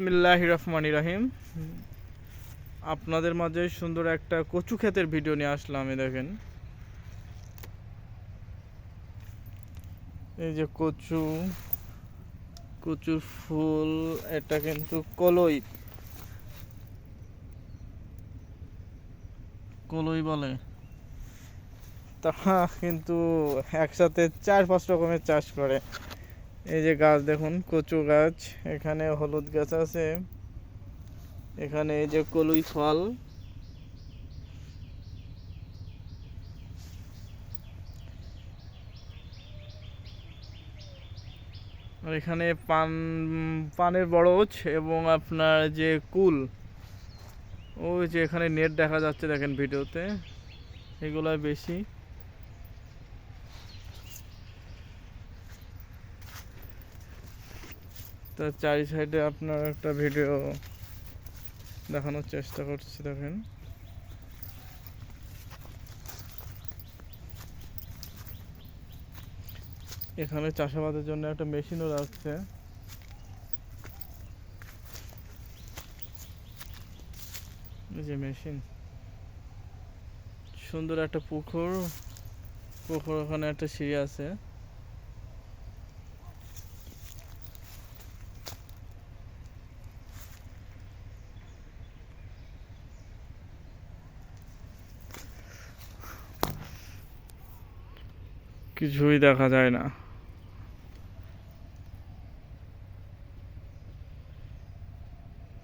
বিসমিল্লাহ রহমান রাহিম। আপনাদের মাঝে সুন্দর একটা কচু ক্ষেতের ভিডিও নিয়ে আসলাম, এই দেখেন। এই যে কচু, কচুর ফুল, এটা কিন্তু কলই। কলই বলে। তারা কিন্তু একসাথে চার পাঁচ রকমের চাষ করে। এই যে গাছ দেখুন, কচু গাছ, এখানে হলুদ গাছ আছে, এখানে এই যে কলুই ফল। এখানে পান, পানের বরজ এবং আপনার যে কুল, ওই যে এখানে নেট দেখা যাচ্ছে দেখেন ভিডিওতে, এগুলাই বেশি। তার চারি সাইডে আপনার একটা ভিডিও দেখানোর চেষ্টা করছি, দেখেন। এখানে চাষাবাদের জন্য একটা মেশিনও রাখছে যে মেশিন। সুন্দর একটা পুকুর। পুকুর ওখানে একটা সিঁড়ি আছে। কিছুই দেখা যায় না।